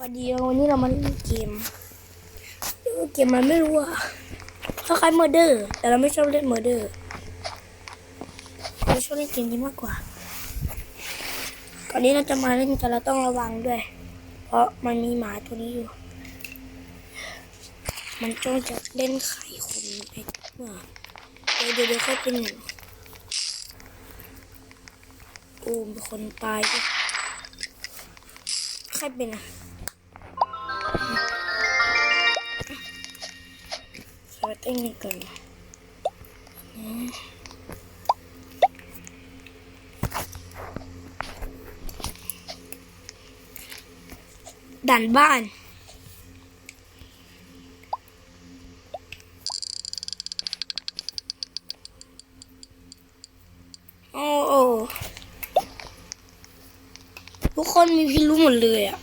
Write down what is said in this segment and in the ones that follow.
วัสดีวันนี้เรามาเล่นเกมเออเกมมันไม่รู้อะคล้ายๆเมอร์เดอร์แต่เราไม่ชอบเล่นเมอร์เดอร์เราชอบเล่นเกมนี้มากกว่าก่อนนี้เราจะมาเล่นกันเราต้องระวังด้วย เพราะมันมีหมาตัวนี้อยู่ มันจ้องจะเล่นไข่คนไอ้เมื่อเดี๋ยวเดี๋ยวค่อยเป็นหนึ่งโอ้มีคนตายใครเป็นอะ สวัสดีนี่ก่อนด่านบ้าน โอ้โอทุกคนมีพิรุธหมดเลยอะ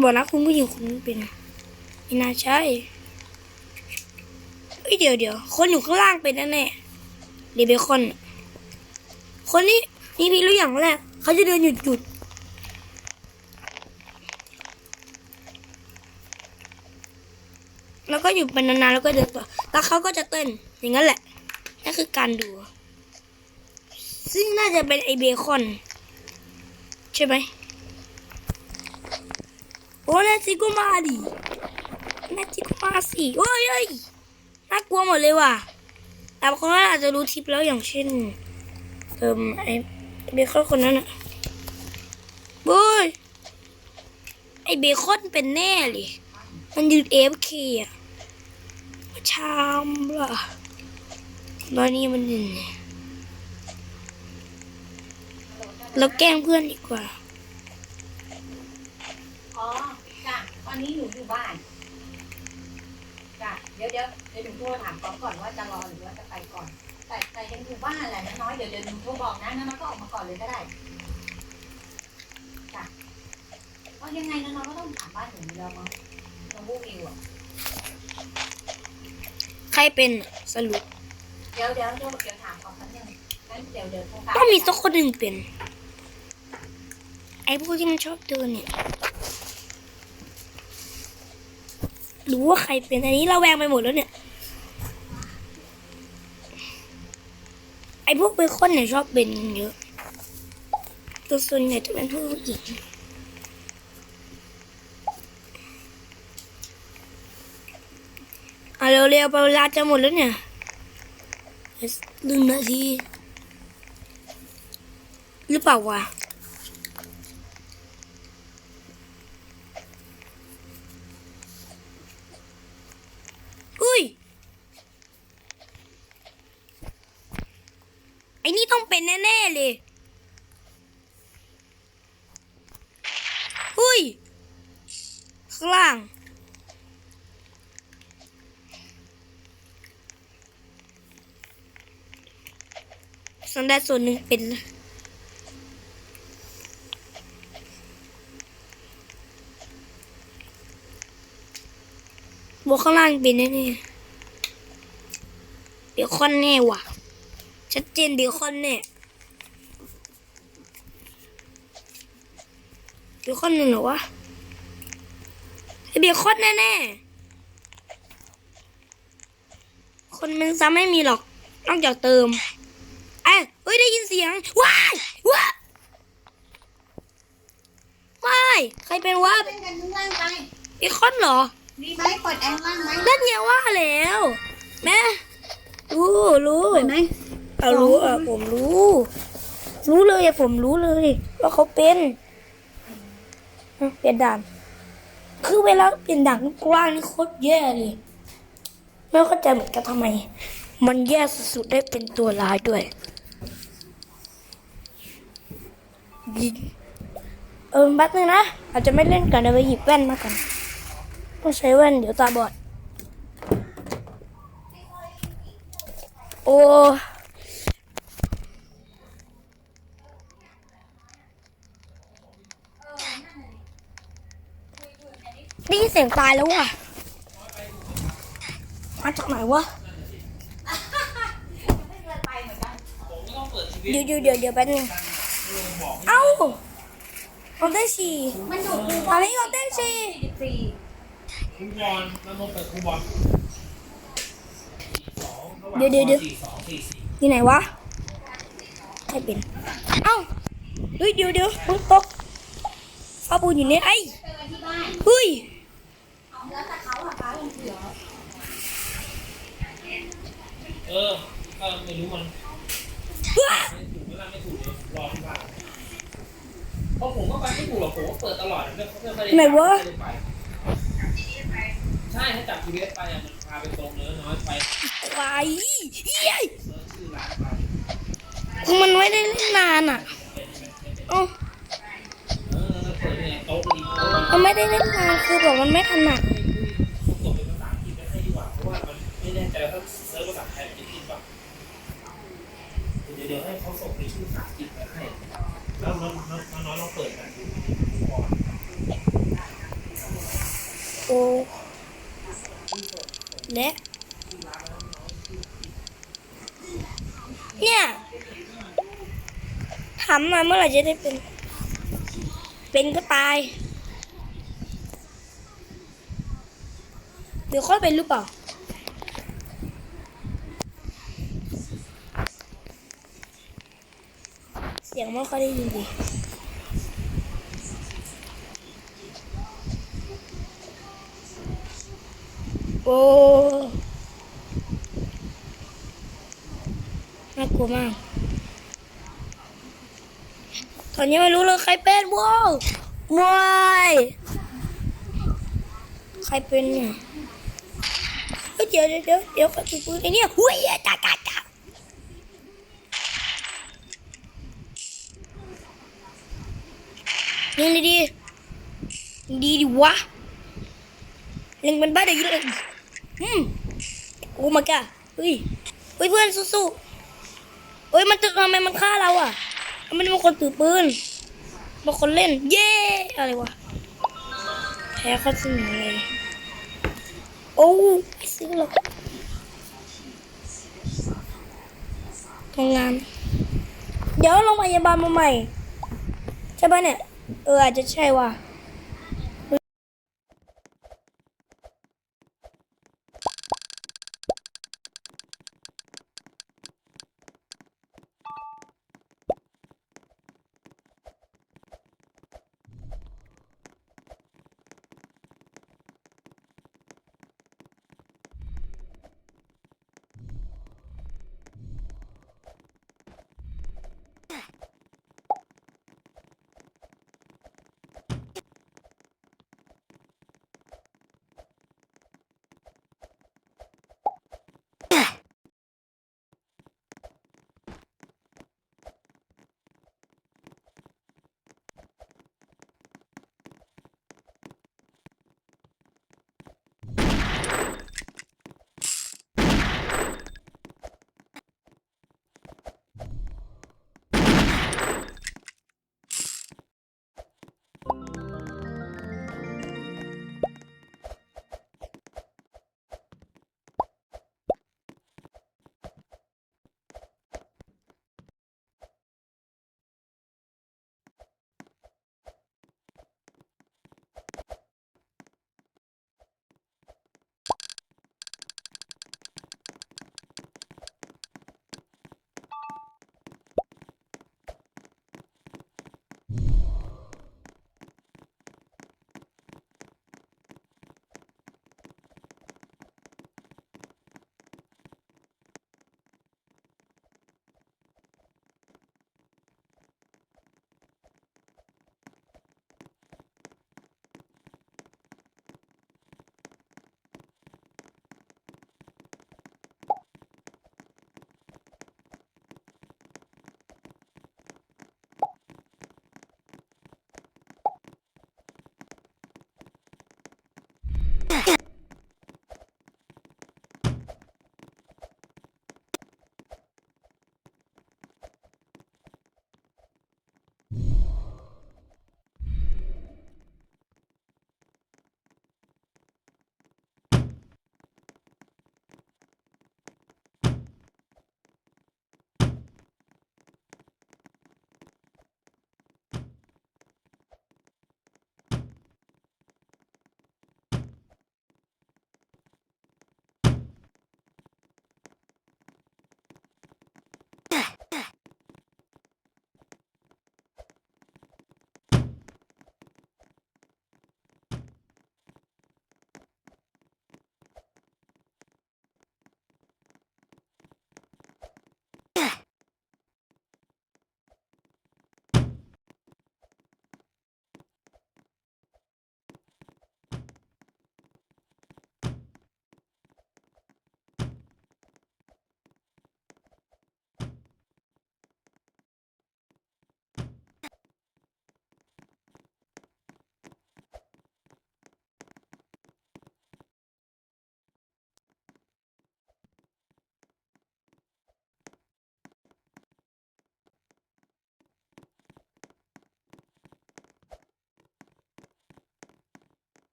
บอกนะคุณผู้หญิงคนนี้เป็น ไม่น่าใช่เฮ้ยเดี๋ยวเดี๋ยวคนอยู่ข้างล่างเป็นแน่ๆเดยวเบคอน คนนี้นี่พี่รู้อย่างแรกเขาจะเดินหยุดหยุดแล้วก็อยู่เป็นนานๆแล้วก็เดินต่อแล้วเขาก็จะเต้นอย่างนั้นแหละนั่นคือการดู ซึ่งน่าจะเป็นไอเบคอน ใช่ไหมโอ้นาจิกุมาดิ นาจิกุมาสิโอ้ยเอ้ยน่ากลัวหมดเลยว่ะแต่บางคนอาจจะรู้ทิปแล้วอย่างเช่นเติมไอเบคอนคนนั้นอะบุยไอเบคอนเป็นแน่เลย มันยืนเอฟเคอะชามล่ะตอนนี้มันยืนเราแกล้งเพื่อนดีกว่า อ๋อจ้ะตอนนี้หนูอยู่บ้าน ดี๋ยวเดี๋ยวเดี๋ยวหนูโทรถามก๊อฟก่อนว่าจะรอหรือว่าจะไปก่อน แต่แต่ยังอยู่บ้านแหละน้อยๆเดี๋ยวเดี๋ยวหนูโทรบอกนะน้อยๆก็ออกมาก่อนเลยก็ได้จ้ะเพราะยังไงน้อยๆก็ต้องถามบ้านหนูอยู่แล้วมั้งน้องบูวิวอะใครเป็นสรุป เดี๋ยวเดี๋ยวเดี๋ยวเดี๋ยวถามก่อนแป๊บนึงงั้นเดี๋ยวเดี๋ยวโทรตามต้องมีสักคนหนึ่งเป็น ไอ้พวกที่มันชอบเดินเนี่ย รู้ว่าใครเป็นอันนี้เราแวงไปหมดแล้วเนี่ย ไอพวกเบคอนเนี่ยชอบเป็นเยอะ ตัวส่วนใหญ่จะเป็นผู้หญิงเอาเร็วๆไปเวลาจะหมดแล้วเนี่ยหนึ่งนาทีหรือเปล่าวะ อุ้ย ไอ้นี่ ต้องเป็นแน่ๆเลยอุ้ย ข้างล่าง สันได้ส่วนหนึ่งเป็นบวกข้างล่างเป็นแน่ๆเบคอนแน่ว่ะ ชัดเจนเบคอนแน่เบคอนหนึ่งเหรอวะไอเบคอนแน่ๆคนมันซ้ำไม่มีหรอก นอกจากเติมเอ้ยเฮ้ยได้ยินเสียง ว้ายว้ายว้ายใครเป็นวะเป็นกันข้างล่างไปเบคอนเหรอดีไหมเปิดแอร์ล่างไหมนั่นไงว่าแล้ว แม่รู้รู้เปิดไหม เอารู้อะผมรู้ รู้เลยอะผมรู้เลย ว่าเขาเป็นเปลี่ยนด่าน คือเวลาเปลี่ยนด่านกว้างนี่โคตรแย่เลย ไม่เข้าใจเหมือนกันทำไม มันแย่สุดๆได้เป็นตัวร้ายด้วยยิงเออแป๊บนึงนะ อาจจะไม่เล่นกันเดี๋ยวไปหยิบแว่นมากันต้องใช้แว่นเดี๋ยวตาบอด โอ้ได้ยินเสียงตายแล้วว่ะ มาจากไหนวะ เดี๋ยวเดี๋ยวเดี๋ยวเดี๋ยวแป๊บนึงเอ้าผมได้สี่มันอยู่คูตอนนี้ผมได้สี่สี่คูบอลน้ำมันเปิดคูบอลสองระหว่างเดี๋ยวเดี๋ยวเดี๋ยวสี่สองสี่สี่อยู่ไหนวะใช่เป็น เอ้าเฮ้ยเดี๋ยวเดี๋ยวปุ๊บตกฟ้าปูนอยู่เนี่ยไอ้เจอกันที่บ้านเฮ้ย เอาแล้วแต่เขาอะฟ้าลงเสือ เออก็ไม่รู้มันว้าไม่ถูกไม่ล่าไม่ถูกเลยรอที่บ้านเพราะผมก็ไปไม่ถูกหรอกผมก็เปิดตลอดไม่ไม่ค่อยได้ไหนวะไม่ได้ไปใช่ถ้าจับ GPS ไปอะมันพาไปตรงเนื้อน้อยไปควายเฮ้ยเซิร์ชชื่อร้านไปมันไม่ได้เล่นนานอะเอ้าเออแล้วเปิดเนี่ยโต๊ะดีโต๊ะดีมันไม่ได้เล่นนานคือแบบมันไม่ถนัดส่งเป็นภาษาอังกฤษไปให้ดีกว่าเพราะว่ามันไม่แน่ใจว่าถ้าเซิร์ชภาษาไทยมันจะคิดป่ะเดี๋ยวเดี๋ยวให้เขาส่งเป็นชื่อภาษาอังกฤษไปให้แล้วน้องน้องน้องลองเปิดกันดูก่อนโอ้และเนี่ยทำมาเมื่อไหร่จะได้เป็น เป็นก็ตาย เดี๋ยวค่อยเป็นหรือเปล่า สียงไม่ค่อยได้ยินดีโอ้น่ากลัวมาก ตอนนี้ไม่รู้เลยใครเป็นว้าวมวยใครเป็นเนี่ยเดี๋ยวเดี๋ยวเดี๋ยวเดี๋ยวกระตุกปืนไอ้เนี่ยหุ้ยจ้าจ้า จ้ายิงดีดีดีดีวะเล็งเป็นบ้าเดี๋ยวยิงเลยอืมโอ้มาก้าเฮ้ยเฮ้ยเพื่อนสู้ๆเฮ้ยมันตึกทำไมมันฆ่าเราอะมันเป็นคนถือปืนเป็นคนเล่น เย้อะไรวะแพ้เขาสนเลยโอ้ไม่ซื้อหรอกทำงาน เดี๋ยวโรงพยาบาลมาใหม่ ใช่ปะเนี่ย เอออาจจะใช่ว่ะ